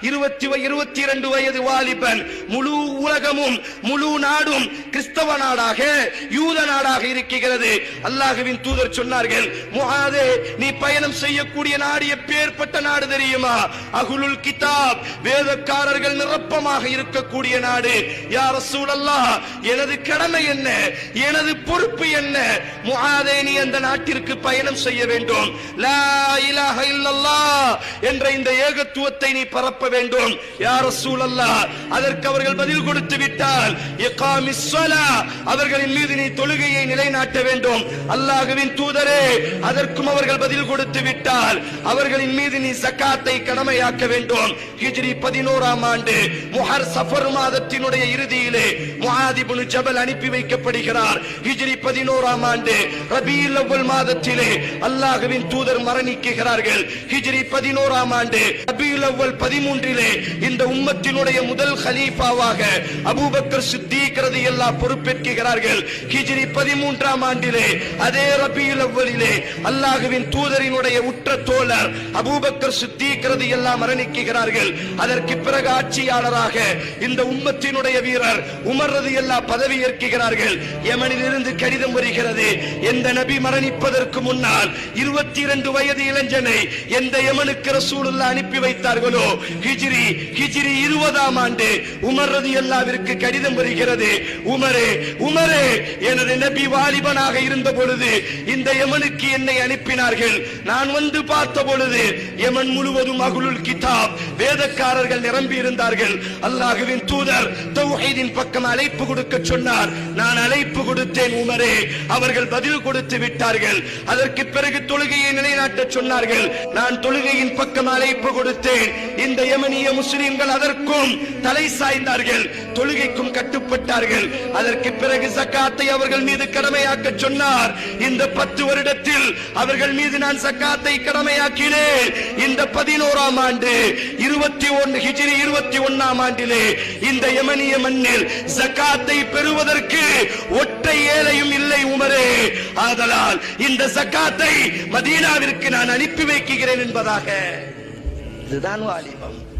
இருபத்தி இருபத்தி இரண்டு வயது வாலிபன். முழு உலகமும் முழு நாடும் கிறிஸ்தவ நாடாக யூத நாடாக இருக்கிறது. அல்லாஹுவின் தூதர் சொன்னார்கள் முகாதே நீ பயணம் செய்யக்கூடிய நாடு எப்பேற்பட்ட நாடு தெரியுமா? அகுலுல் கிதாப் வேதக்காரர்கள் நிரப்பமாக இருக்கக்கூடிய நாடு. யார் சூழல்லா எனது கடமை என்ன? எனது பொறுப்பு என்ன? முகாதே நீ அந்த நாட்டிற்கு பயணம் செய்ய வேண்டும். லா என்ற இந்த ஏகத்துவத்தை நீ பரப்ப வேண்டும். யார் சூழல்லா அதற்கு அவர்கள் பதில் கொடுத்து விட்டால் அவர்களின் மீது நீ தொழுகையை நிலைநாட்ட வேண்டும். அல்லாஹுவின் தூதரே அதற்கும் அவர்கள் பதில் கொடுத்து விட்டால் அவர்களின் மீது நீ சக்காத்தை கடமையாக்க வேண்டும். ஹிஜ்ரி பதினோராம் ஆண்டு முஹர் சஃபர் மாதத்தினுடைய இறுதியிலே முஹாதிபுனு ஜபல் அனுப்பி வைக்கப்படுகிறார். ஹிஜ்ரி பதினோராம் ஆண்டு ரபீல் அவ்வல் மாதத்திலே அல்லாஹுவின் தூதர் மரணிக்குகிறார்கள் ஹிஜ்ரி பதினோராம் ஆண்டு ரபீல் அவ்வல் மூன்றிலே இந்த உம்மத்தினுடைய முதல் ஹலீஃபாவாக அபூபக்கர் சித்திக் ரலியல்லாஹு பொறுப்பேற்கிறார்கள். ஹிஜ்ரி பதிமூன்றாம் ஆண்டிலே அதே ரபீல் அவ்வலிலே அல்லாஹுவின் தூதரினுடைய உற்ற தோழர் அபூபக்கர் சித்திக் எல்லாம் மரணிக்கிறார்கள். அதற்கு பிறகு ஆட்சியாளராக இந்த உம்மத்தினுடைய வீரர் உமர்றது ரலியல்லாஹு பதவி ஏற்கிறார்கள் யமனிலிருந்து கடிதம் வருகிறது எந்த நபி மரணிப்பதற்கு முன்னால் இருபத்தி இரண்டு வயது இளைஞனை எந்த யமனுக்கு ரசூலுல்லா அனுப்பி வைத்தார்களோ? ஹிஜ்ரி ஹிஜ்ரி இருபதாம் ஆண்டு உமர் ரலியல்லாஹ்விற்கு கடிதம் வருகிறது. உமரே உமரே எனது நபி வாலிபனாக இருந்த பொழுது இந்த யமனுக்கு என்னை அனுப்பினார்கள். நான் வந்து பார்த்த பொழுது யமன் முழுவதும் அகுலுல் கிதாப் வேதக்காரர்கள் நிரம்பி இருந்தார்கள். அல்லாஹுவின் தூதர் தௌஹீதின் பக்கம் அழைப்பு கொடுக்க சொன்னார். நான் அழைப்பு கொடுத்தேன் உமரே. அவர்கள் பதில் கொடுத்து விட்டார்கள். அதற்கு பிறகு தொழுகையை நிலைநாட்ட சொன்னார்கள். நான் தொழுகையின் பக்கம் அழைப்பு கொடுத்தேன். இந்த ஏமனிய முஸ்லிம்கள் அதற்கும் தலை சாய்ந்தார்கள் தொழுகைக்கும் கட்டுப்பட்டார்கள். அதற்கு பிறகு சக்காத்தை அவர்கள் மீது கடமையாக்க சொன்னார். இந்த பத்து வருடத்தில் அவர்கள் மீது நான் சக்காத்தை கடமையாக்கினேன். இந்த பதினோராம் ஆண்டு இருபத்தி ஒன்று ஹிஜிரி இருபத்தி ஒன்னாம் ஆண்டிலே இந்த யமனிய மண்ணில் சக்காத்தை பெறுவதற்கு ஒற்றை ஏழையும் இல்லை உமரே. ஆதலால் இந்த சக்காத்தை மதீனாவிற்கு நான் அனுப்பி வைக்கிறேன் என்பதாக. زدان و علی بم